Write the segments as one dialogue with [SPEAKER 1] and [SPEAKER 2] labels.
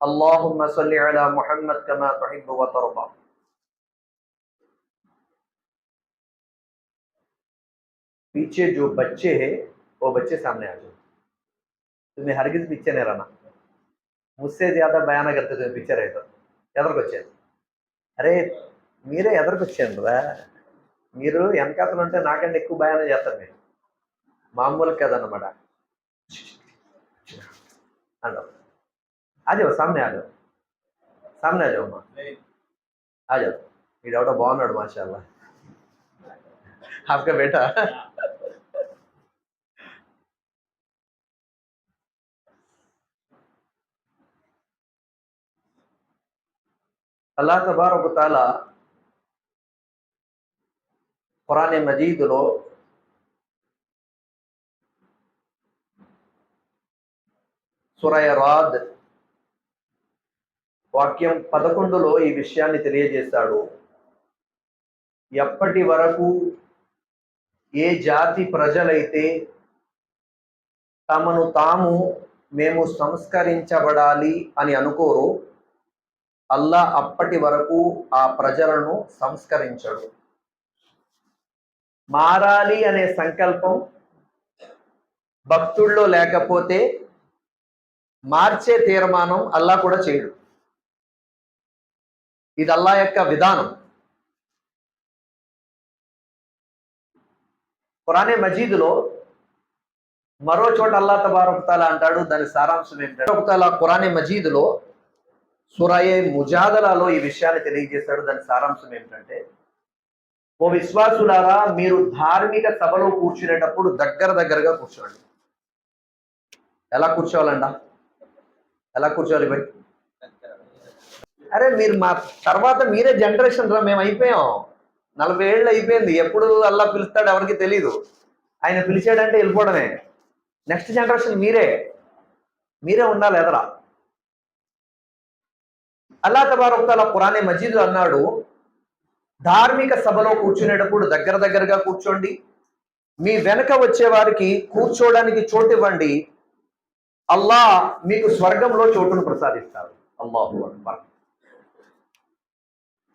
[SPEAKER 1] اللهم صل على محمد كما تحب وترضى पीछे जो बच्चे हैं वो बच्चे सामने आ जाओ तुम्हें हरगिज पीछे नहीं रहना मुझसे ज्यादा बयान करते तुम्हें पीछे रहे तो ఎదరికి వచ్చాను అరే మీరే ఎదరికి వచ్చాను రా మీరు వెనకాతలు ఉంటే నాకంటే ఎక్కువ భయానం చేస్తారు మీరు మామూలు కదన్నమాట అంటారు آ جاؤ سامنے آ جاؤ سامنے آ جاؤ ماں آ جاؤ یہ ڈاکٹر بہت ماشاء اللہ آپ کا بیٹا اللہ تبارک و تعالی قرآن مجید لو سورہ راد వాక్యం పదకొండులో ఈ విషయాన్ని తెలియజేశాడు. ఎప్పటి వరకు ఏ జాతి ప్రజలైతే తమను తాము మేము సంస్కరించబడాలి అని అనుకోరు అల్లా అప్పటి వరకు ఆ ప్రజలను సంస్కరించడు. మారాలి అనే సంకల్పం భక్తుల్లో లేకపోతే మార్చే తీర్మానం అల్లా కూడా చేయడు. ఇది అల్లా యొక్క విధానం. పురాణే మజీదులో మరో చోట అల్లా తబారకుతాల అంటాడు దాని సారాంశం ఏంటంటే ఒకతాల మజీదులో సురాయే ముజాదలాలో ఈ విషయాన్ని తెలియజేశాడు. దాని సారాంశం ఏమిటంటే ఓ విశ్వాసులారా మీరు ధార్మిక సభలో కూర్చునేటప్పుడు దగ్గర దగ్గరగా కూర్చోండి. ఎలా కూర్చోవాలంట? ఎలా కూర్చోవాలి బయట అరే మీరు మా తర్వాత మీరే జనరేషన్ రా మేము అయిపోయాం. నలభై ఏళ్ళు అయిపోయింది. ఎప్పుడు అల్లా పిలుస్తాడు ఎవరికి తెలీదు. ఆయన పిలిచాడంటే వెళ్ళిపోవడమే. నెక్స్ట్ జనరేషన్ మీరే. మీరే ఉండాలి ఎదరా. అల్లా తబారొక్తాల పురాణే మజీద్ అన్నాడు ధార్మిక సభలో కూర్చునేటప్పుడు దగ్గర దగ్గరగా కూర్చోండి. మీ వెనక వచ్చే వారికి కూర్చోవడానికి చోటు ఇవ్వండి. అల్లా మీకు స్వర్గంలో చోటును ప్రసాదిస్తారు. అల్లాహు అక్బర్.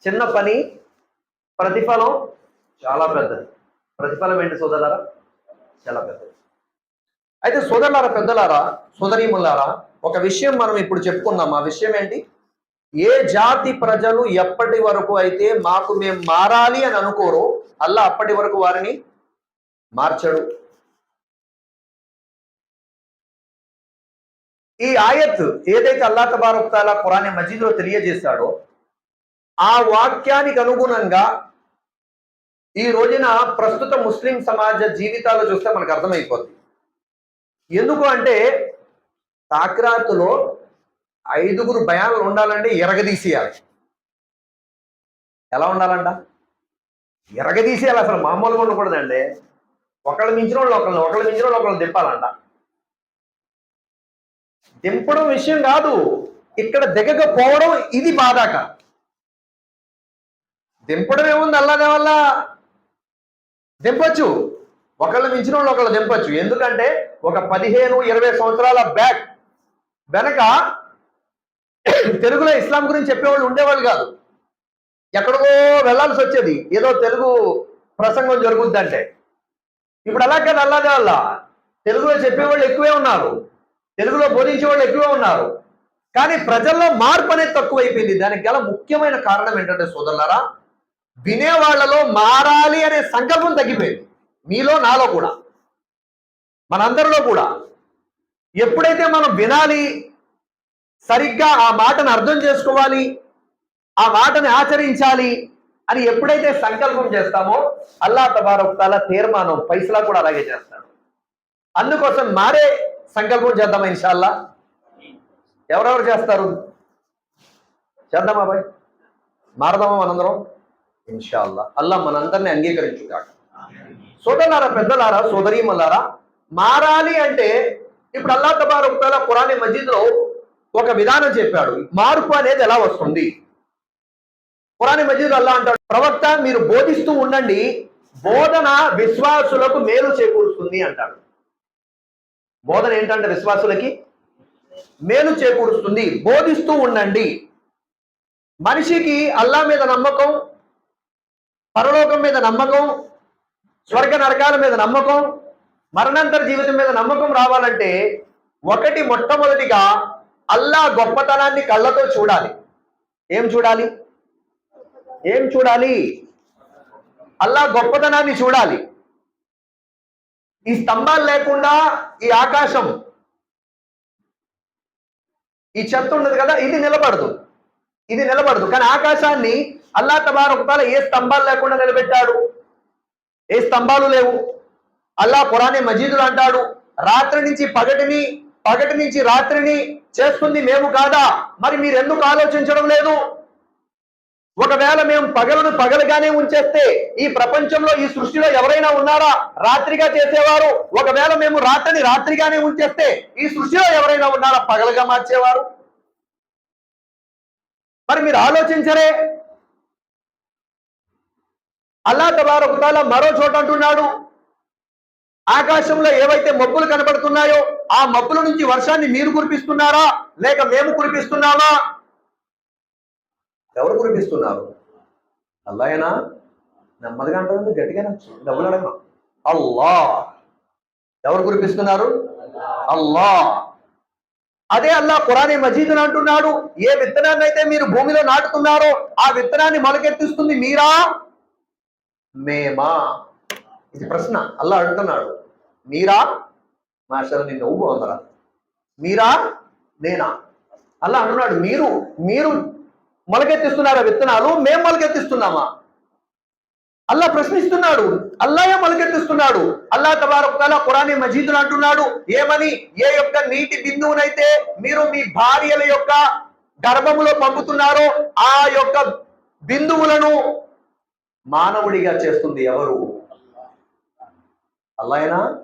[SPEAKER 1] చిన్న పని ప్రతిఫలం చాలా పెద్దది. ప్రతిఫలం ఏంటి సోదరులారా? చాలా పెద్దది. అయితే సోదరులారా పెద్దలారా సోదరీములారా ఒక విషయం మనం ఇప్పుడు చెప్పుకుందాం. ఆ విషయం ఏంటి? ఏ జాతి ప్రజలు ఎప్పటి వరకు అయితే మాకు మేము మారాలి అని అనుకోరో అల్లా అప్పటి వరకు వారిని మార్చడు. ఈ ఆయత్ ఏదైతే అల్లా తబారక్ తాలా ఖురాన్ మజీద్లో తెలియజేశాడో ఆ వాక్యానికి అనుగుణంగా ఈ రోజున ప్రస్తుత ముస్లిం సమాజ జీవితాలు చూస్తే మనకు అర్థమైపోతుంది ఎందుకు అంటే తాక్రాతులో ఐదుగురు భయాలు ఉండాలంటే ఎరగదీసేయాలి. ఎలా ఉండాలంట? ఎరగదీసేయాలి అసలు మామూలుగా ఉండకూడదండి. ఒకళ్ళు మించిన వాళ్ళు ఒకళ్ళని ఒకళ్ళు మించిన వాళ్ళు ఒకళ్ళు దింపాలంట. దింపడం విషయం కాదు. ఇక్కడ దిగకపోవడం ఇది బాధాక దింపడం ఏముంది అల్లాదే వల్ల. దింపచ్చు. ఒకళ్ళు మించిన వాళ్ళు ఒకళ్ళు దింపచ్చు. ఎందుకంటే ఒక పదిహేను ఇరవై సంవత్సరాల బ్యాక్ వెనక తెలుగులో ఇస్లాం గురించి చెప్పేవాళ్ళు ఉండేవాళ్ళు కాదు. ఎక్కడికో వెళ్ళాల్సి వచ్చేది. ఏదో తెలుగు ప్రసంగం జరుగుద్దంటే. ఇప్పుడు అలా కాదు అల్లాదే వల్ల. తెలుగులో చెప్పేవాళ్ళు ఎక్కువే ఉన్నారు. తెలుగులో బోధించే వాళ్ళు ఎక్కువే ఉన్నారు. కానీ ప్రజల్లో మార్పు అనేది తక్కువైపోయింది. దానికి గల ముఖ్యమైన కారణం ఏంటంటే సోదరులారా వినేవాళ్ళలో మారాలి అనే సంకల్పం తగ్గిపోయింది. మీలో నాలో కూడా. మనందరిలో కూడా. ఎప్పుడైతే మనం వినాలి సరిగ్గా ఆ మాటను అర్థం చేసుకోవాలి ఆ మాటని ఆచరించాలి అని ఎప్పుడైతే సంకల్పం చేస్తామో అల్లా తబారొక్తాల తీర్మానం పైసలా కూడా అలాగే చేస్తాడు. అందుకోసం మారే సంకల్పం చేద్దామా ఇన్షాల్లా? ఎవరెవరు చేస్తారు? చేద్దామా బాయ్? మారదామా మనందరం? ఇన్షాల్లా. అల్లా మనందరిని అంగీకరించుగాక. సోదరులారా పెద్దలారా సోదరీమల్లారా మారాలి అంటే ఇప్పుడు అల్లా తబారకుతాల పురాణి మజీద్లో ఒక విధానం చెప్పాడు. మార్పు అనేది ఎలా వస్తుంది? పురాణి మజీద్ అల్లా అంటాడు ప్రవక్త మీరు బోధిస్తూ ఉండండి బోధన విశ్వాసులకు మేలు చేకూరుస్తుంది అంటాడు. బోధన ఏంటంటే విశ్వాసులకి? మేలు చేకూరుస్తుంది. బోధిస్తూ ఉండండి. మనిషికి అల్లా మీద నమ్మకం పరలోకం మీద నమ్మకం స్వర్గ నరకాల మీద నమ్మకం మరణాంతర జీవితం మీద నమ్మకం రావాలంటే ఒకటి మొట్టమొదటిగా అల్లా గొప్పతనాన్ని కళ్ళతో చూడాలి. ఏం చూడాలి? ఏం చూడాలి? అల్లా గొప్పతనాన్ని చూడాలి. ఈ స్తంభాలు లేకుండా ఈ ఆకాశం ఈ చెత్త ఉండదు కదా? ఇది నిలబడదు. ఇది నిలబడదు. కానీ ఆకాశాన్ని అల్లా తబారొకతాల ఏ స్తంభాలు లేకుండా నిలబెట్టాడు? ఏ స్తంభాలు లేవు? అల్లా పురాణే మజీదులు అంటాడు రాత్రి నుంచి పగటిని పగటి నుంచి రాత్రిని చేస్తుంది మేము కాదా? మరి మీరు ఎందుకు ఆలోచించడం లేదు? ఒకవేళ మేము పగలను పగలుగానే ఉంచేస్తే ఈ ప్రపంచంలో ఈ సృష్టిలో ఎవరైనా ఉన్నారా? రాత్రిగా చేసేవారు? ఒకవేళ మేము రాత్రిని రాత్రిగానే ఉంచేస్తే ఈ సృష్టిలో ఎవరైనా ఉన్నారా? పగలుగా మార్చేవారు? మరి మీరు ఆలోచించరే? అల్లా తబారకుతాల మరో చోట అంటున్నాడు. ఆకాశంలో ఏవైతే మబ్బులు కనబడుతున్నాయో ఆ మబ్బుల నుంచి వర్షాన్ని మీరు కురిపిస్తున్నారా? లేక మేము కురిపిస్తున్నామా? ఎవరు కురిపిస్తున్నారు? అల్లాయనా? నెమ్మదిగా అంటుంది గట్టిగా డబ్బులు అడగను. అల్లా. ఎవరు కురిపిస్తున్నారు? అల్లా. అదే అల్లా కురానీ మజీదుని అంటున్నాడు. ఏ విత్తనాన్ని అయితే మీరు భూమిలో నాటుతున్నారో ఆ విత్తనాన్ని మొలకెత్తిస్తుంది మీరా? మేమా? ఇది ప్రశ్న. అల్లా అడుగుతున్నాడు. మీరా? మాస్టర్ నేను నువ్వు అందరా మీరా? నేనా? అల్లా అంటున్నాడు మీరు మీరు మొలకెత్తిస్తున్నారా విత్తనాలు? మేము మొలకెత్తిస్తున్నామా? అల్లా ప్రశ్నిస్తున్నాడు. అల్లాయే మొలకెత్తిస్తున్నాడు. అల్లా తబారొక్కల కురాని మజీదును అంటున్నాడు. ఏమని? ఏ యొక్క నీటి బిందువునైతే మీరు మీ భార్యల యొక్క గర్భములో పంపుతున్నారో ఆ యొక్క బిందువులను మానవుడిగా చేస్తుంది ఎవరు? అల్లాయనా?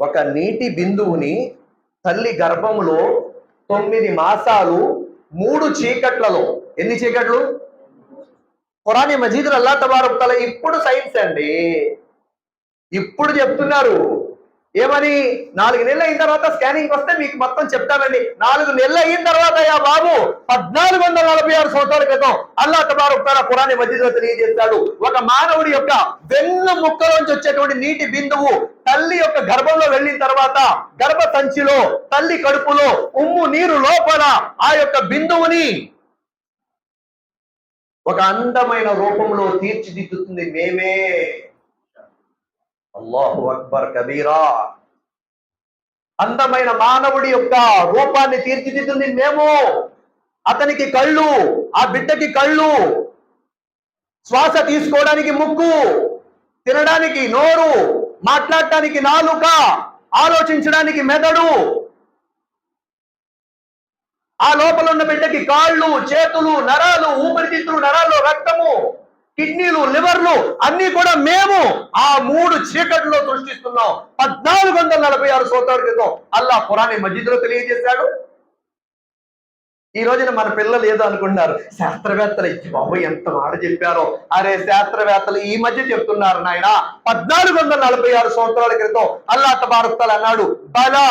[SPEAKER 1] ఒక నీటి బిందువుని తల్లి గర్భములో తొమ్మిది మాసాలు మూడు చీకట్లలో. ఎన్ని చీకట్లు? ఖురానీ మజీదులు అల్లా తబారక్ ఇప్పుడు సైన్స్ అండి. ఇప్పుడు చెప్తున్నారు. ఏమని? నాలుగు నెలలు అయిన తర్వాత స్కానింగ్ వస్తే మీకు మొత్తం చెప్తానండి. నాలుగు నెలలు అయిన తర్వాత యా బాబు పద్నాలుగు వందల నలభై ఆరు సంవత్సరాల క్రితం అల్లా తబారు తల మధ్యలో తెలియజేస్తాడు ఒక మానవుడి యొక్క వెన్ను ముక్కలోంచి వచ్చేటువంటి నీటి బిందువు తల్లి యొక్క గర్భంలో వెళ్ళిన తర్వాత గర్భ సంచిలో తల్లి కడుపులో ఉమ్ము నీరు లోపల ఆ యొక్క బిందువుని ఒక అందమైన రూపంలో తీర్చిదిద్దుతుంది మేమే. అల్లాహు అక్బర్ కబీరా. అందమైన మానవుడి యొక్క రూపాన్ని తీర్చిదిద్దుంది మేము. అతనికి కళ్ళు ఆ బిడ్డకి కళ్ళు. శ్వాస తీసుకోవడానికి ముక్కు తినడానికి నోరు మాట్లాడటానికి నాలుక ఆలోచించడానికి మెదడు. ఆ లోపల ఉన్న బిడ్డకి కాళ్ళు చేతులు నరాలు ఊపిరితిత్తులు నరాలు రక్తము. కిడ్నీలు లివర్లు అన్ని కూడా మేము ఆ మూడు చీకట్లో సృష్టిస్తున్నాం. పద్నాలుగు వందల నలభై ఆరు సంవత్సరాల క్రితం అల్లా పురాణి మధ్యలో తెలియజేశాడు. ఈ రోజున మన పిల్లలు ఏదో అనుకుంటున్నారు శాస్త్రవేత్తలు ఇచ్చి బాబు ఎంత మాట చెప్పారో. అరే శాస్త్రవేత్తలు ఈ మధ్య చెప్తున్నారు నాయన పద్నాలుగు వందల నలభై ఆరు సంవత్సరాల క్రితం అల్లా తబారుతలు అన్నాడు బలా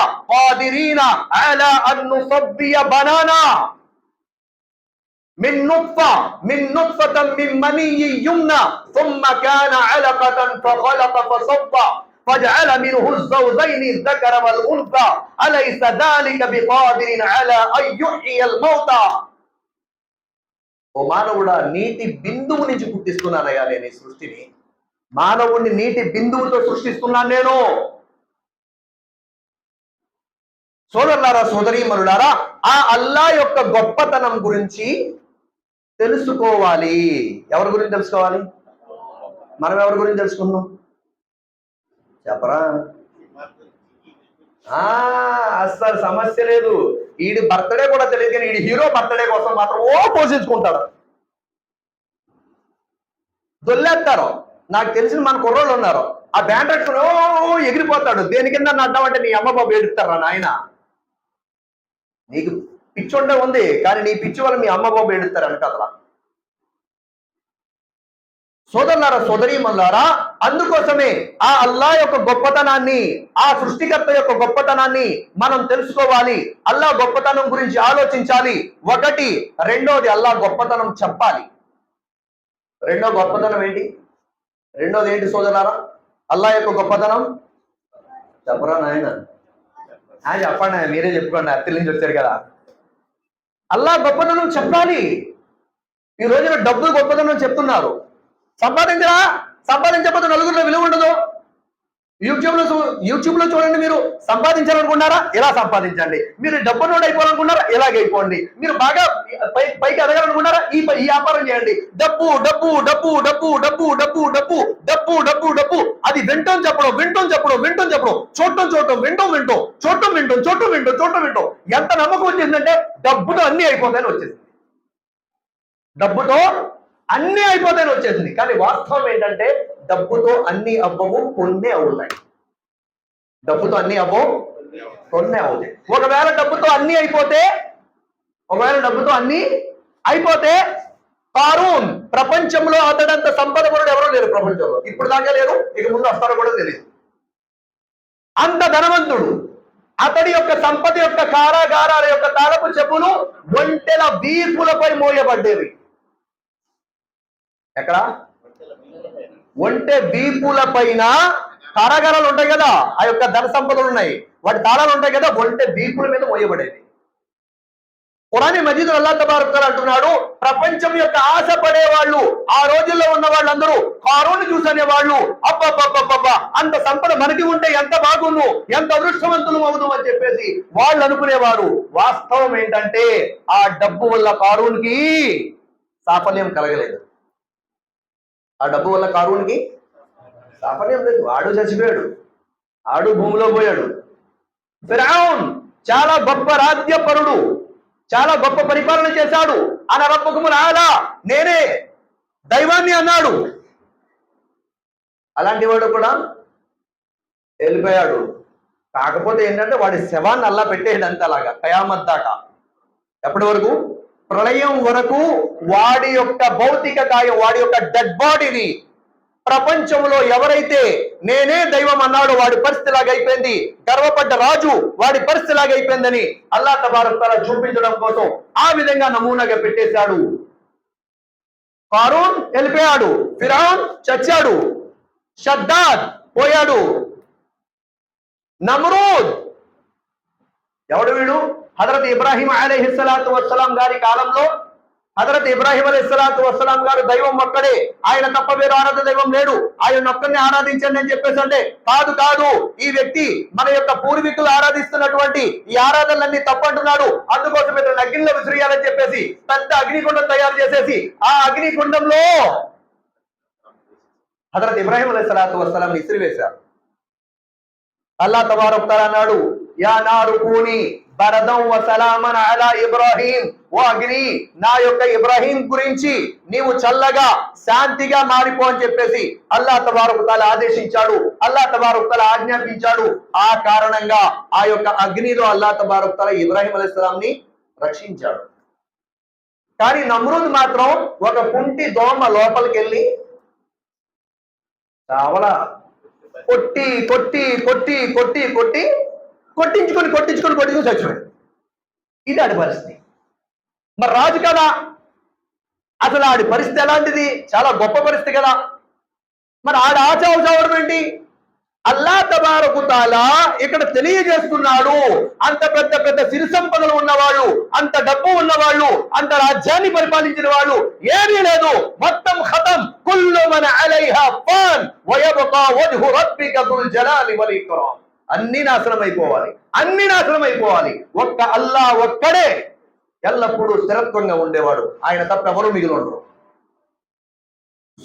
[SPEAKER 1] من نطفة من نطفة من مني يمنى ثم كان علقة فخلق فصبى فجعل منه الزوجين الذكر والأنثى أليس ذلك بقادر على أن يحيي الموتى ఓ మానవుడా నీటి బిందువు నుంచి పుట్టిస్తున్నానయ్యా నేను ఈ సృష్టిని మానవుడిని నీటి బిందువుతో సృష్టిస్తున్నాను నేను సోదరులారా సోదరీమణులారా ఆ అల్లా యొక్క గొప్పతనం గురించి తెలుసుకోవాలి. ఎవరి గురించి తెలుసుకోవాలి? మనం ఎవరి గురించి తెలుసుకున్నాం చెప్పరా? ఆ అస్సలు సమస్య లేదు. ఈడి బర్త్డే కూడా తెలియదు కానీ ఈడి హీరో బర్త్డే కోసం మాత్రం ఓ పోషించుకుంటాడు దొల్లేస్తారు నాకు తెలిసిన మన కుర్రోళ్ళు ఉన్నారు. ఆ బ్యాండ్ పెట్టుకుని ఓ ఎగిరిపోతాడు. దేని కింద అడ్డామంటే నీ అమ్మ బాబు ఏడుస్తారా నాయన? నీకు పిచ్చుండే ఉంది కానీ నీ పిచ్చి వల్ల మీ అమ్మ బాబు ఏడుస్తారు వెనకాతల సోదరులారా సోదరీమల్లారా అందుకోసమే ఆ అల్లా యొక్క గొప్పతనాన్ని ఆ సృష్టికర్త యొక్క గొప్పతనాన్ని మనం తెలుసుకోవాలి. అల్లా గొప్పతనం గురించి ఆలోచించాలి. ఒకటి రెండోది అల్లా గొప్పతనం చెప్పాలి. రెండో గొప్పతనం ఏంటి? రెండోది ఏంటి సోదరులారా? అల్లా యొక్క గొప్పతనం? చెప్పరా నాయన? ఆయన చెప్పండి మీరే చెప్పుకోండి అత్తిల నుంచి వచ్చారు కదా. అల్లా గొప్పదనం చెప్పాలి. ఈ రోజున డబ్బులు గొప్పదనం చెప్తున్నారు. సంపాదించరా? సంపాదించకపోతే నలుగురిలో విలువ ఉండదు. యూట్యూబ్లో చూ- యూట్యూబ్లో చూడండి మీరు. సంపాదించాలనుకున్నారా ఇలా సంపాదించండి. మీరు డబ్బు నోట్ అయిపోవాలనుకున్నారా ఇలాగ అయిపోండి. మీరు బాగా పై పైకి ఎదగాలనుకున్నారా ఈ పై- ఈ వ్యాపారం చేయండి. డబ్బు డబ్బు డబ్బు డబ్బు డబ్బు డబ్బు డబ్బు డబ్బు డబ్బు డబ్బు. అది వింటాం చెప్పడం వింటాం చెప్పడం వింటాం చెప్పడం. చూడటం చూడటం వింటాం వింటాం. చూడటం వింటాం చూడటం వింటాం చూడటం వింటాం. ఎంత నమ్మకం వచ్చిందంటే డబ్బుతో అన్ని అయిపోతాయని వచ్చేసింది. డబ్బుతో అన్ని అయిపోతాయని వచ్చేసింది. కానీ వాస్తవం ఏంటంటే డబ్బుతో అన్ని అవ్వవు కొన్ని అవుతాయి. డబ్బుతో అన్ని అవ్వవు కొన్ని అవుతాయి. ఒకవేళ డబ్బుతో అన్ని అయిపోతే ఒకవేళ డబ్బుతో అన్ని అయిపోతే కారూన్ ప్రపంచంలో అతడంత సంపద కూడా ఎవరో లేరు ప్రపంచంలో. ఇప్పుడు దాకా లేరు ఇక ముందు వస్తారో కూడా తెలియదు అంత ధనవంతుడు అతడి యొక్క సంపద యొక్క కారాగారాల యొక్క తాళపు చెప్పులు ఒంటెల వీపులపై మోయబడ్డేవి. ఎక్కడ? ఒంటె వీపుల పైన కారాగారాలు ఉంటాయి కదా ఆ యొక్క ధన సంపదలు ఉన్నాయి. వాటి తాళాలు ఉంటాయి కదా ఒంటె వీపుల మీద మోయబడేది పురాణి మజీద్ అల్లా తబారక్ అంటున్నాడు ప్రపంచం యొక్క ఆశ పడే వాళ్ళు ఆ రోజుల్లో ఉన్న వాళ్ళందరూ కారోని చూసనే వాళ్ళు అబ్బబ్బబ్బబ్బబ్బా అంత సంపద మనకి ఉంటే ఎంత బాగుండు ఎంత అదృష్టవంతులు అవును అని చెప్పేసి వాళ్ళు అనుకునేవారు. వాస్తవం ఏంటంటే ఆ డబ్బు వల్ల కారునికి సాఫల్యం కలగలేదు. ఆ డబ్బు వల్ల కారునికి సాఫల్యం లేదు. ఆడు చచ్చిపోయాడు. ఆడు భూమిలో పోయాడు. ఫిరౌన్ చాలా గొప్ప రాజ్యపరుడు. చాలా గొప్ప పరిపాలన చేశాడు. అన రబ్బకుముల్ ఆలా నేనే దైవాన్ని అన్నాడు. అలాంటి వాడు కూడా వెళ్ళిపోయాడు. కాకపోతే ఏంటంటే వాడి శవాన్ని అల్లా పెట్టేయడంత అలాగా కయామత్ దాకా. ఎప్పటి వరకు? ప్రళయం వరకు వాడి యొక్క భౌతిక కాయం వాడి యొక్క డెడ్ బాడీని ప్రపంచంలో ఎవరైతే నేనే దైవం అన్నాడో వాడి పరిస్థితి లాగా అయిపోయింది. గర్వపడ్డ రాజు వాడి పరిస్థితి లాగా అయిపోయిందని అల్లా తబారక్ చూపించడం కోసం ఆ విధంగా నమూనాగా పెట్టేశాడు. ఫారూన్ వెళ్ళిపోయాడు ఫిరాన్ చచ్చాడు షద్దాద్ పోయాడు నమ్రూద్ ఎవడు వీడు? హజరత్ ఇబ్రాహిం అలీహిస్సలాతు వస్సలాం గారి కాలంలో హజరత్ ఇబ్రాహిం అలీస్సలాతు వస్సలాం గారు దైవం ఒక్కడే. ఆయన తప్ప వేరు ఆరాధ దైవం లేడు. ఆయన ఒక్కరిని ఆరాధించండి అని చెప్పేసి అంటే కాదు కాదు. ఈ వ్యక్తి మన యొక్క పూర్వీకులు ఆరాధిస్తున్నటువంటి ఈ ఆరాధనలన్నీ తప్పంటున్నాడు. అందుకోసం ఇతను అగ్నిలో విసిరియాలని చెప్పేసి పెద్ద అగ్నికుండం తయారు చేసేసి ఆ అగ్నికుండంలో హజరత్ ఇబ్రాహిం అలీస్సలాతు వస్సలాం ఇసిరివేశారు. అల్లా తబారక్ అన్నాడు యా నారు కూని బరదం వ అలా ఇబ్రాహీం. ఓ అగ్ని నా యొక్క ఇబ్రాహీం గురించి నీవు చల్లగా శాంతిగా మారిపో అని చెప్పేసి అల్లా తబారు ఆదేశించాడు. అల్లా తబారక్ ఆజ్ఞాపించాడు. ఆ కారణంగా ఆ యొక్క అగ్నిలో అల్లా తబారు ఇబ్రాహీం అలైస్లాం ని రక్షించాడు. కానీ నమ్రూద్ మాత్రం ఒక కుంటి దోమ లోపలికి వెళ్ళి చావలా. కొట్టి కొట్టి కొట్టి కొట్టి కొట్టి కొట్టించుకొని కొట్టించుకొని కొట్టించుకొని చచ్చిపోయాడు. ఇది ఆడి పరిస్థితి. మరి రాజు కదా. అసలు ఆడి పరిస్థితి ఎలాంటిది? చాలా గొప్ప పరిస్థితి కదా. మరి ఆడ ఆచావు చావడం ఏంటి? అల్లా తబారకు తాలా ఇక్కడ తెలియజేస్తున్నాడు. అంత పెద్ద పెద్ద సిరి సంపదలు ఉన్నవాళ్ళు అంత డబ్బు ఉన్నవాళ్ళు అంత రాజ్యాన్ని పరిపాలించిన వాళ్ళు ఏమీ లేదు. మొత్తం ఖతం. కుల్లు మన అలైహా ఫాన్. వయబకా వజ్హు రబ్బిక దుల్ జలాలి వల్ ఇక్రామ్. అన్ని నాశనం అయిపోవాలి అన్ని నాశనం అయిపోవాలి ఒక్క అల్లా ఒక్కడే ఎల్లప్పుడూ స్థిరత్వంగా ఉండేవాడు. ఆయన తప్ప ఎవరు మిగిలిండరు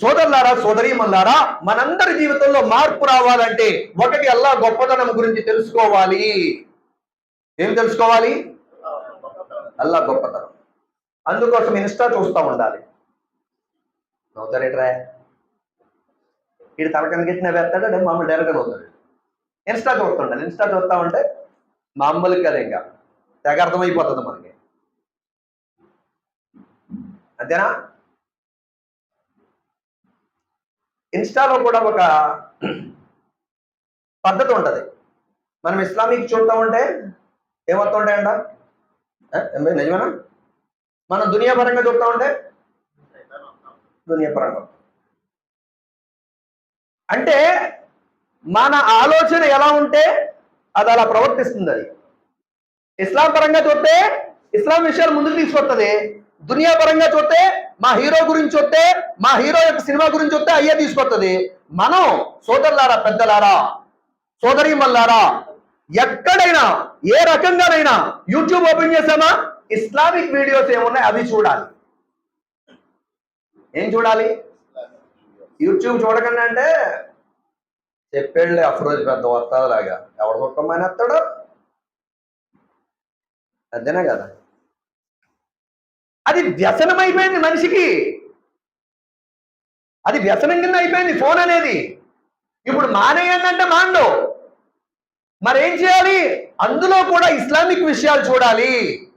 [SPEAKER 1] సోదరులారా సోదరీమల్లారా మనందరి జీవితంలో మార్పు రావాలంటే ఒకటి అల్లా గొప్పతనం గురించి తెలుసుకోవాలి. ఏం తెలుసుకోవాలి? అల్లా గొప్పతనం. అందుకోసం ఇన్స్టా చూస్తూ ఉండాలి. నవ్వుతారేట్రా? ఇది తలకనికెట్టిన వేస్తాడు? మామూలు డైరెక్ట్గా నవ్వుతాడు ఇన్స్టా చూస్తుండాలి. ఇన్స్టా చూస్తా ఉంటే మామూలుగా కదా ఇంకా. తెగ అర్థమైపోతుంది మనకి. అంతేనా? ఇన్స్టాలో కూడా ఒక పద్ధతి ఉంటుంది. మనం ఇస్లామిక్ చూస్తూ ఉంటే ఏమవుతూ నిజమేనా? మనం దునియా పరంగా చూస్తూ ఉంటే దునియా పరంగా అంటే మన ఆలోచన ఎలా ఉంటే అది అలా ప్రవర్తిస్తుంది అది. ఇస్లాం పరంగా చూస్తే ఇస్లాం విషయాలు ముందుకు తీసుకొస్తుంది. దునియా పరంగా చూస్తే మా హీరో గురించి వస్తే మా హీరో యొక్క సినిమా గురించి వస్తే అయ్యే తీసుకొస్తుంది. మనం సోదరులారా పెద్దలారా సోదరి మల్లారా ఎక్కడైనా ఏ రకంగానైనా యూట్యూబ్ ఓపెన్ చేసామా ఇస్లామిక్ వీడియోస్ ఏమున్నాయి? అవి చూడాలి. ఏం చూడాలి? యూట్యూబ్ చూడకండి అంటే చెప్పేళ్ళే అఫ్రోజ్ పెద్ద వస్తాదులాగా ఎవడు కొట్టమని మానేస్తాడు? అంతేనా కదా? అది వ్యసనం అయిపోయింది మనిషికి. అది వ్యసనం కింద అయిపోయింది ఫోన్ అనేది. ఇప్పుడు మానేయండి అంటే మాండు. మరేం చేయాలి? అందులో కూడా ఇస్లామిక్ విషయాలు చూడాలి.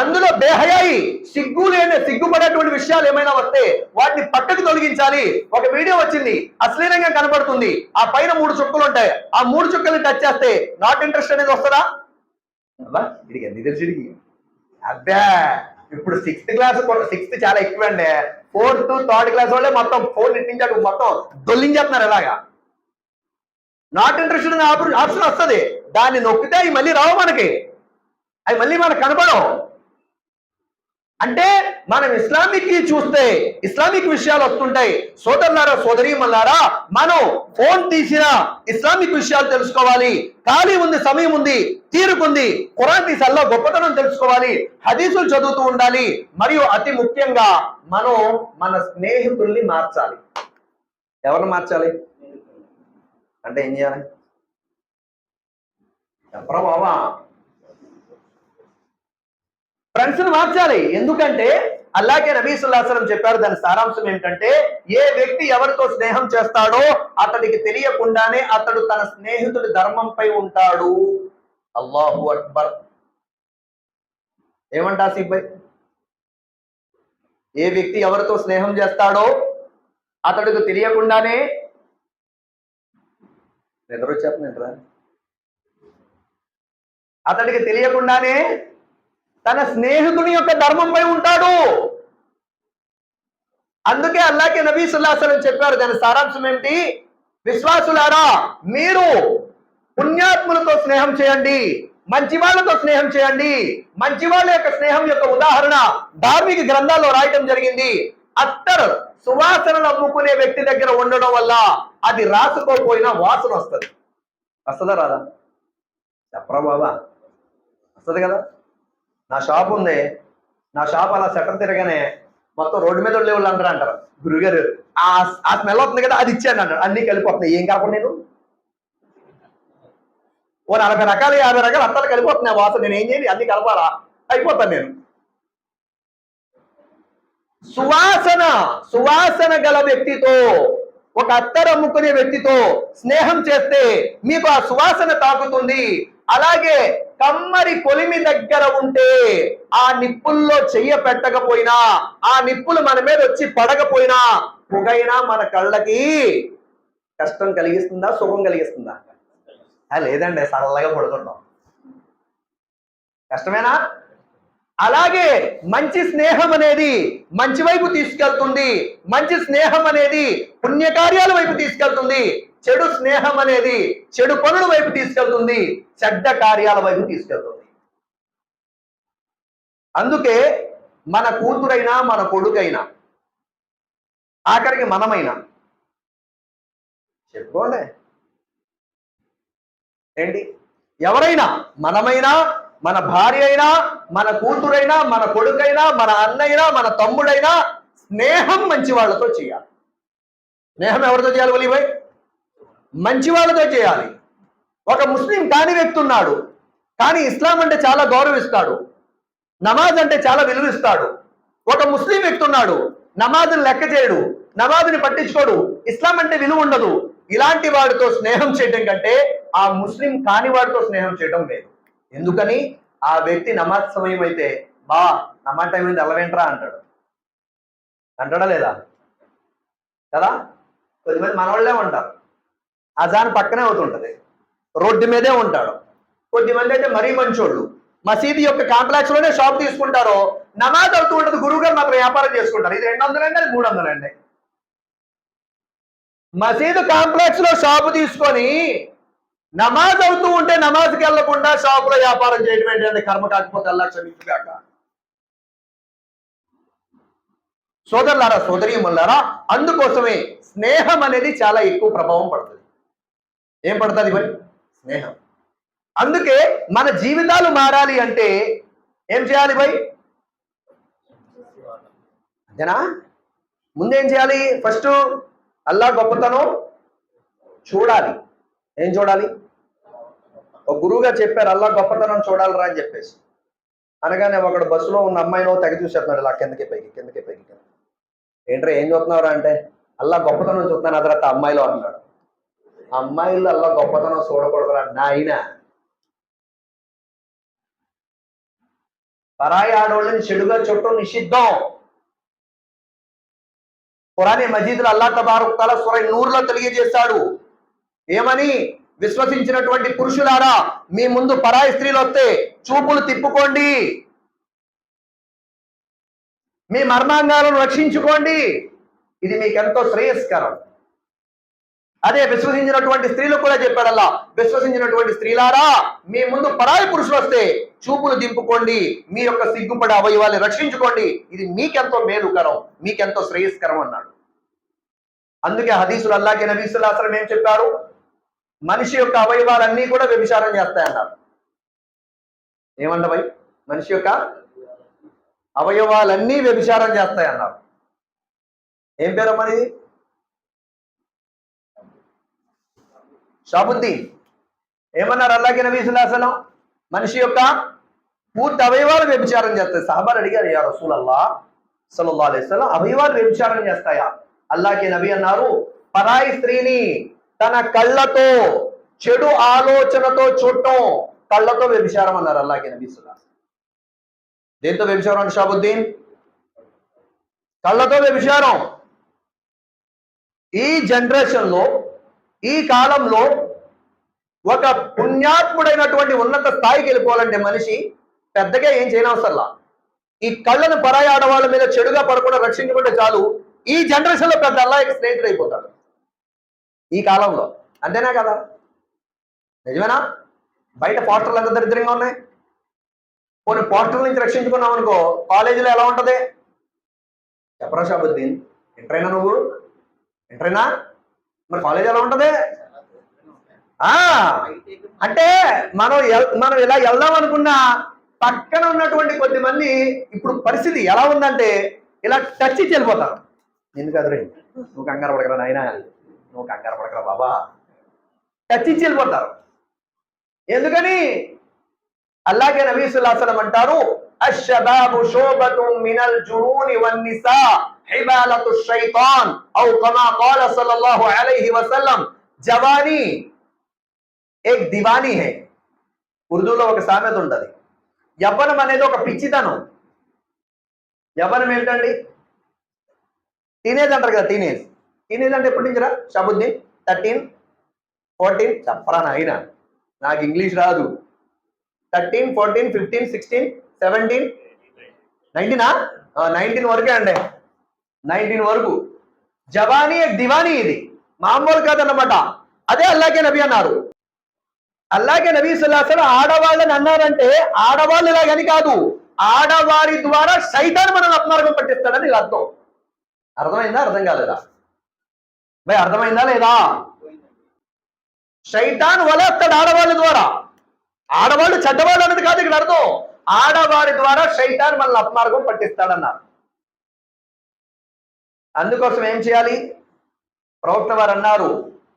[SPEAKER 1] అందులో బేహయాయి సిగ్గు లేని సిగ్గుపడేటువంటి విషయాలు ఏమైనా వస్తే వాటిని పక్కకు తొలగించాలి. ఒక వీడియో వచ్చింది అశ్లీలంగా కనబడుతుంది. ఆ పైన మూడు చుక్కలు ఉంటాయి. ఆ మూడు చుక్కల్ని టచ్ చేస్తే నాట్ ఇంట్రెస్ట్ అనేది వస్తుందా? అబ్బా ఇడికి అబ్బా ఇప్పుడు సిక్స్త్ క్లాస్ సిక్స్త్ చాలా ఎక్కువ అండి ఫోర్త్ థర్డ్ క్లాస్ వాళ్ళే మొత్తం ఫోన్ ఇట్టించాడు మొత్తం దొల్లించేస్తున్నారు ఎలాగా? నాట్ ఇంట్రెస్టెడ్ ఆప్షన్ వస్తుంది. దాన్ని నొక్కితే అవి మళ్ళీ రావు మనకి. అవి మళ్ళీ మనకు కనపడవు అంటే మనం ఇస్లామిక్ చూస్తే ఇస్లామిక్ విషయాలు వస్తుంటాయి. సోదరులారా సోదరి మల్లారా మనం ఫోన్ తీసిన ఇస్లామిక్ విషయాలు తెలుసుకోవాలి. ఖాళీ ఉంది సమయం ఉంది తీరుకుంది ఖురాన్ తీసల్లో గొప్పతనం తెలుసుకోవాలి. హదీసులు చదువుతూ ఉండాలి. మరియు అతి ముఖ్యంగా మనం మన స్నేహితుల్ని మార్చాలి. ఎవరిని మార్చాలి? అంటే ఏం చేయాలి? చెప్పరా బాబా ఫ్రెండ్స్ని మార్చాలి. ఎందుకంటే అలాగే నబీసుల్లాసనం చెప్పారు దాని సారాంశం ఏంటంటే ఏ వ్యక్తి ఎవరితో స్నేహం చేస్తాడో అతడికి తెలియకుండానే అతడు తన స్నేహితుడి ధర్మంపై ఉంటాడు. అల్లాహు అక్బర్. ఏమంటా సిబ్బై ఏ వ్యక్తి ఎవరితో స్నేహం చేస్తాడో అతడికి తెలియకుండానే నిద్ర వచ్చేస్తుందంటరా. అతడికి తెలియకుండానే తన స్నేహితుని యొక్క ధర్మంపై ఉంటాడు. అందుకే అల్లాకే నబీ సుల్లాసలం చెప్పారు దాని సారాంశం ఏమిటి విశ్వాసులారా మీరు పుణ్యాత్ములతో స్నేహం చేయండి మంచి వాళ్ళతో స్నేహం చేయండి. మంచి వాళ్ళ యొక్క స్నేహం యొక్క ఉదాహరణ ధార్మిక గ్రంథాల్లో రాయటం జరిగింది. అత్తర్ సువాసనలు అమ్ముకునే వ్యక్తి దగ్గర ఉండడం వల్ల అది రాసుకోపోయినా వాసన వస్తుంది. వస్తుందా రాదా? చెప్పరా బాబా? వస్తుంది కదా? నా షాప్ ఉంది. నా షాప్ అలా సెటర్ తిరగానే మొత్తం రోడ్డు మీద ఉండే వాళ్ళు అంటారు అంటారు. గురుగారు ఆ ఆ స్మెల్ వస్తుంది కదా అది ఇచ్చాను అంటారు అన్ని కలిపోతున్నాయి. ఏం కాకుండా నేను ఓ నలభై రకాలు యాభై రకాలు అత్తలు కలిపోతున్నాయి వాసన. నేను ఏం చేయాలి అన్ని కలపాలా? అయిపోతాను నేను. సువాసన సువాసన గల వ్యక్తితో ఒక అత్తరు అమ్ముకునే వ్యక్తితో స్నేహం చేస్తే మీకు ఆ సువాసన తాకుతుంది. అలాగే కమ్మరి కొలిమి దగ్గర ఉంటే ఆ నిప్పుల్లో చెయ్య పెట్టకపోయినా ఆ నిప్పులు మన మీద వచ్చి పడకపోయినా పొగైనా మన కళ్ళకి కష్టం కలిగిస్తుందా సుఖం కలిగిస్తుందా? లేదండి సరళగా పడుకుంటాం. కష్టమేనా? అలాగే మంచి స్నేహం అనేది మంచి వైపు తీసుకెళ్తుంది మంచి స్నేహం అనేది పుణ్యకార్యాల వైపు తీసుకెళ్తుంది చెడు స్నేహం అనేది చెడు పనుల వైపు తీసుకెళ్తుంది చెడ్డ కార్యాల వైపు తీసుకెళ్తుంది. అందుకే మన కూతురైనా మన కొడుకైనా ఆఖరికి మనమైనా చెప్పుకోండి. ఏంటి? ఎవరైనా మనమైనా మన భార్య అయినా మన కూతురైనా మన కొడుకైనా మన అన్నైనా మన తమ్ముడైనా స్నేహం మంచి వాళ్ళతో చేయాలి. స్నేహం ఎవరితో చేయాలి వలీభాయ్ మంచి వాళ్ళతో చేయాలి. ఒక ముస్లిం కాని వ్యక్తి ఉన్నాడు కానీ ఇస్లాం అంటే చాలా గౌరవిస్తాడు నమాజ్ అంటే చాలా విలువిస్తాడు. ఒక ముస్లిం వ్యక్తి ఉన్నాడు నమాజ్ని లెక్క చేయడు నమాజ్ని పట్టించుకోడు ఇస్లాం అంటే విలువ ఉండదు. ఇలాంటి వాడితో స్నేహం చేయడం కంటే ఆ ముస్లిం కాని వాడితో స్నేహం చేయడం లేదు ఎందుకని? ఆ వ్యక్తి నమాజ్ సమయం అయితే బా నమాజ్ టైం అయింది అలవేంట్రా అంటాడు. అంటాడా లేదా? కదా? కొద్దిమంది మనవాళ్ళే ఉంటారు. అజాన్ పక్కనే అవుతుంటది. రోడ్డు మీదే ఉంటాడు. కొద్దిమంది అయితే మరీ మంచోళ్ళు. మసీదు యొక్క కాంప్లెక్స్లోనే షాప్ తీసుకుంటారు నమాజ్ అవుతూ ఉంటుంది గురువు గారు మాత్రం వ్యాపారం చేసుకుంటారు. ఇది రెండు వందలండి అది మూడు వందలండి మసీదు కాంప్లెక్స్లో షాపు తీసుకొని నమాజ్ అవుతూ ఉంటే నమాజ్కి వెళ్ళకుండా షాపులో వ్యాపారం చేయడం ఏంటంటే కర్మ కాకపోతే అల్లా క్షమించుగాక. సోదరులారా సోదరీములారా అందుకోసమే స్నేహం అనేది చాలా ఎక్కువ ప్రభావం పడుతుంది. ఏం పడుతుంది మరి? స్నేహం. అందుకే మన జీవితాలు మారాలి అంటే ఏం చేయాలి భయ్? అంతేనా? ముందేం చేయాలి? ఫస్ట్ అల్లా గొప్పతనం చూడాలి. ఏం చూడాలి? ఒక గురువుగా చెప్పారు అల్లా గొప్పతనం చూడాలరా అని చెప్పేసి. అనగానే ఒకడు బస్సులో ఉన్న అమ్మాయినో తెగ చూసేస్తున్నాడు ఇలా కిందకి పైకి కిందకి పైకి కింద ఏంట్రా ఏం చూస్తున్నావురా అంటే అల్లా గొప్పతనం చూస్తున్నాను ఆ తర్వాత అమ్మాయిలో అన్నాడు అమ్మాయిలల్లో గొప్పతనం చూడకూడదురా నాయన. పరాయి ఆడవాళ్ళని చెడుగా చుట్టూ నిషిద్ధం. పురాణి మజీదులు అల్లా తబారుక్ తల సురై నూరులో తెలియజేశాడు. ఏమని? విశ్వసించినటువంటి పురుషులారా మీ ముందు పరాయి స్త్రీలు వస్తే చూపులు తిప్పుకోండి. మీ మర్మాంగాలను రక్షించుకోండి. ఇది మీకెంతో శ్రేయస్కరం. అదే విశ్వసించినటువంటి స్త్రీలు కూడా చెప్పాడల్లా విశ్వసించినటువంటి స్త్రీలారా మీ ముందు పరాయి పురుషులు వస్తే చూపులు దింపుకోండి మీ యొక్క సిగ్గుపడే అవయవాన్ని రక్షించుకోండి ఇది మీకెంతో మేలుకరం మీకెంతో శ్రేయస్కరం అన్నాడు. అందుకే హదీసులు అల్లాగే నబీసుల్లా అసలు ఏం చెప్పారు? మనిషి యొక్క అవయవాలన్నీ కూడా వ్యభిచారం చేస్తాయన్నారు. ఏమంటవై మనిషి యొక్క అవయవాలన్నీ వ్యభిచారం చేస్తాయన్నారు. ఏం పేరమ్మా ఇది షాబుద్దీన్ ఏమన్నారు? అల్లాకి నబీ సుల్లాసలం మనిషి యొక్క పూర్తి అవయవాలు వ్యభిచారం చేస్తాయి. సహబాలు అడిగారు యా రసూల్ అల్లా అలైహి అలైస్లం అవయవాలు వ్యభిచారం చేస్తాయా? అల్లాకి నబీ అన్నారు పరాయి స్త్రీని తన కళ్ళతో చెడు ఆలోచనతో చూడటం కళ్ళతో వ్యభిచారం అన్నారు అల్లాకి నబీ సుల్లాస్ దేంతో వ్యభిచారం అంటే షాబుద్దీన్? కళ్ళతో వ్యభిచారం. ఈ జనరేషన్లో ఈ కాలంలో ఒక పుణ్యాత్ముడైనటువంటి ఉన్నత స్థాయికి వెళ్ళిపోవాలంటే మనిషి పెద్దగా ఏం చేయనవసరంలా. ఈ కళ్ళను పరాయి ఆడవాళ్ళ మీద చెడుగా పడకుండా రక్షించుకుంటే చాలు ఈ జనరేషన్లో పెద్ద అల్లాహకి స్నేహితుడు అయిపోతాడు. ఈ కాలంలో. అంతేనా కదా? నిజమేనా? బయట పోస్టర్లు ఎంత దరిద్రంగా ఉన్నాయి? కొన్ని పోస్టర్ల నుంచి రక్షించుకున్నాం అనుకో కాలేజీలో ఎలా ఉంటది? చెప్పరా షాబుద్దీన్? ఎంటరైనా నువ్వు? ఎంటరైనా మరి కాలేజ్ ఎలా ఉంటుంది? ఆ అంటే మనం మనం ఇలా వెళ్దాం అనుకున్నా పక్కన ఉన్నటువంటి కొద్ది మంది ఇప్పుడు పరిస్థితి ఎలా ఉందంటే ఇలా టచ్ ఇచ్చి వెళ్ళిపోతారు. ఎందుకు అదరే నువ్వు కంగారు పడకరా నాయన. నువ్వు కంగారు పడకరా బాబా. టచ్ ఇచ్చి వెళ్ళిపోతారు. ఎందుకని? అల్లాగే నబీసుల్లాసనం అంటారు అషబాబు శోభతు మినల్ జునూని వన్నిసా హిబాలతు షైతాన్ ఔ కమా ఖాల సల్లల్లాహు అలైహి వసల్లం. జవానీ ఏక్ దివానీ హే. ఉర్దూలో ఒక సామెత ఉంటుంది. యవ్వనం అనేది ఒక పిచ్చితనం. యవ్వనం ఏంటండి? టీనేజ్ అంటారు కదా టీనేజ్ టీనేజ్ అంటే ఎప్పటి నుంచి రా షబుద్దీన్ థర్టీన్ ఫోర్టీన్ చెప్పరా నాయన నాకు ఇంగ్లీష్ రాదు. Thirteen fourteen fifteen sixteen seventeen నైన్టీనా nineteen వరకే అండి. నైన్టీన్ వరకు. జవానీ దివానీ ఇది? మామూలు కాదన్నమాట. అదే అల్లాకే నబీ అన్నారు. అల్లాగే నబీ సుల్లాసన ఆడవాళ్ళని అన్నారంటే ఆడవాళ్ళు ఇలాగని కాదు. ఆడవారి ద్వారా సైతాన్ మనం అపమార్గం పట్టిస్తాడని ఇలా అర్థం. అర్థమైందా? అర్థం కాలేదా? భయ్ అర్థమైందా లేదా? సైతాన్ వలేస్తాడు ఆడవాళ్ళ ద్వారా. ఆడవాళ్ళు చెడ్డవాళ్ళు అన్నది కాదు ఇక్కడ అర్థం. ఆడవారి ద్వారా సైతాన్ మనల్ని అపమార్గం పట్టిస్తాడన్నారు. అందుకోసం ఏం చేయాలి? ప్రవక్త వారు అన్నారు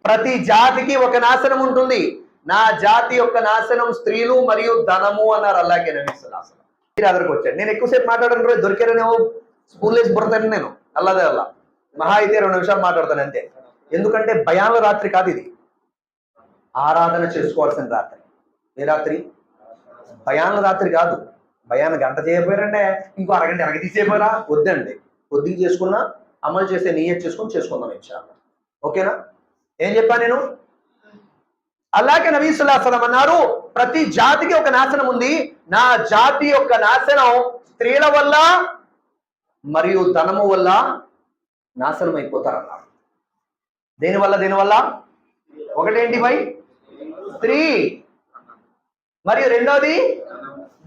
[SPEAKER 1] ప్రతి జాతికి ఒక నాశనం ఉంటుంది. నా జాతి యొక్క నాశనం స్త్రీలు మరియు ధనము అన్నారు అలాగే నవీశ్వరాసనం మీరు అదరికి వచ్చాను నేను ఎక్కువసేపు మాట్లాడడం రోజు దొరికారనేమో స్కూల్ వేసి బుడతాను నేను. అల్లదే అల్లా. మహా అయితే రెండు నిమిషాలు మాట్లాడతాను అంతే. ఎందుకంటే భయాల రాత్రి కాదు ఇది. ఆరాధన చేసుకోవాల్సిన రాత్రి. ఏ రాత్రి? భయాల రాత్రి కాదు. భయాన్ని గంట చేయకపోయారంటే ఇంకో అరగంట అరగ తీసేపోయారా వద్దండి. కొద్దిగా చేసుకున్నా అమలు చేసే నియత్ చేసుకొని చేసుకుందాం ఇన్షాల్లా ఓకేనా? ఏం చెప్పాను నేను? అలాగే నబీ అన్నారు ప్రతి జాతికి ఒక నాశనం ఉంది. నా జాతి యొక్క నాశనం స్త్రీల వల్ల మరియు ధనము వల్ల నాశనం అయిపోతారన్నారు దేనివల్ల దేనివల్ల ఒకటేంటి భయ్? స్త్రీ. మరియు రెండోది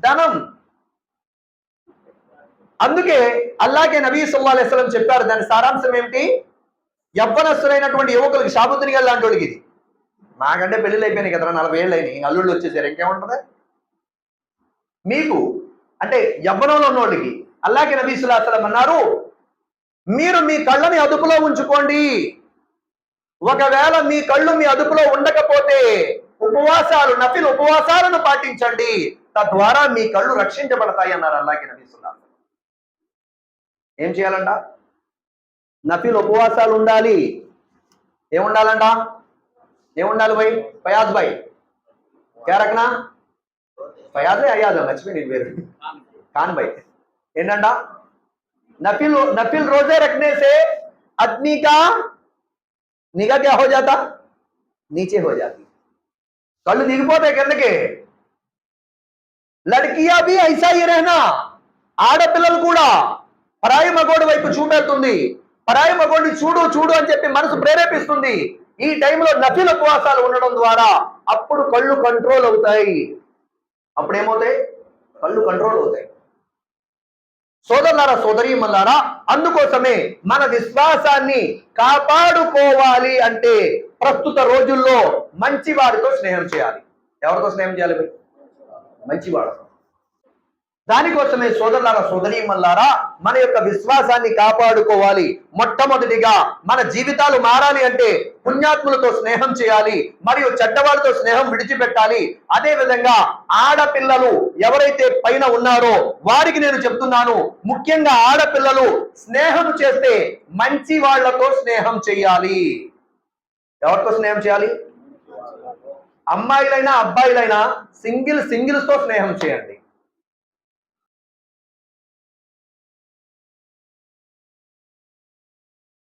[SPEAKER 1] ధనం. అందుకే అల్లాగే నబీ సల్లా అలైస్లం చెప్పారు దాని సారాంశం ఏమిటి? యవ్వనస్తులైనటువంటి యువకులకి షాబుద్దిని గారు లాంటి వాళ్ళకి ఇది. నాకంటే పెళ్ళిళ్ళు అయిపోయినాయి కదా నలభై ఏళ్ళు అయినాయి అల్లుళ్ళు వచ్చేసారు ఇంకేముంటుంది? మీకు అంటే యవ్వనంలో ఉన్న వాళ్ళకి అల్లాగే నబీ సుల్లాహం అన్నారు మీరు మీ కళ్ళని అదుపులో ఉంచుకోండి. ఒకవేళ మీ కళ్ళు మీ అదుపులో ఉండకపోతే ఉపవాసాలు నఫిల్ ఉపవాసాలను పాటించండి. తద్వారా మీ కళ్ళు రక్షించబడతాయి అన్నారు అల్లాకి నబీసుల్లా ఏం చేయాలంట నఫిల్ ఉపవాసాలు ఉండాలి ఏముండాలంట ఏముండాలి భయ్ ఫయాజ్ భాయ్ క్యా రకనా ఫయాజే అయ్యాదా మర్చిపోయి నేను వేరు కాన్ భాయ్ ఏంటంట नफिल नफिल रोजे रखने से आदमी का निगाह क्या हो जाता नीचे हो जाती కళ్ళు దిగిపోతాయి కిందకి లడ్కియా బి ఐసా ఈ रहना ఆడపిల్లలు కూడా పరాయి మగోడు వైపు చూపెడుతుంది. పరాయి మగోడిని చూడు చూడు అని చెప్పి మనసు ప్రేరేపిస్తుంది. ఈ టైంలో నకిల ఉపవాసాలు ఉండడం ద్వారా అప్పుడు కళ్ళు కంట్రోల్ అవుతాయి. అప్పుడు ఏమవుతాయి కళ్ళు కంట్రోల్ అవుతాయి. సోదరులారా సోదరీమల్లారా అందుకోసమే మన విశ్వాసాన్ని కాపాడుకోవాలి అంటే ప్రస్తుత రోజుల్లో మంచి వారితో స్నేహం చేయాలి. ఎవరితో స్నేహం చేయాలి? మంచివాడు దానికోసమే సోదరులారా సోదరీమల్లారా మన యొక్క విశ్వాసాన్ని కాపాడుకోవాలి. మొట్టమొదటిగా మన జీవితాలు మారాలి అంటే పుణ్యాత్ములతో స్నేహం చేయాలి మరియు చెడ్డవాళ్ళతో స్నేహం విడిచిపెట్టాలి. అదే విధంగా ఆడపిల్లలు ఎవరైతే పైన ఉన్నారో వారికి నేను చెప్తున్నాను ముఖ్యంగా ఆడపిల్లలు స్నేహం చేస్తే మంచి వాళ్ళతో స్నేహం చేయాలి. ఎవరితో స్నేహం చేయాలి? అమ్మాయిలైనా అబ్బాయిలైనా సింగిల్ సింగిల్స్తో స్నేహం చేయండి.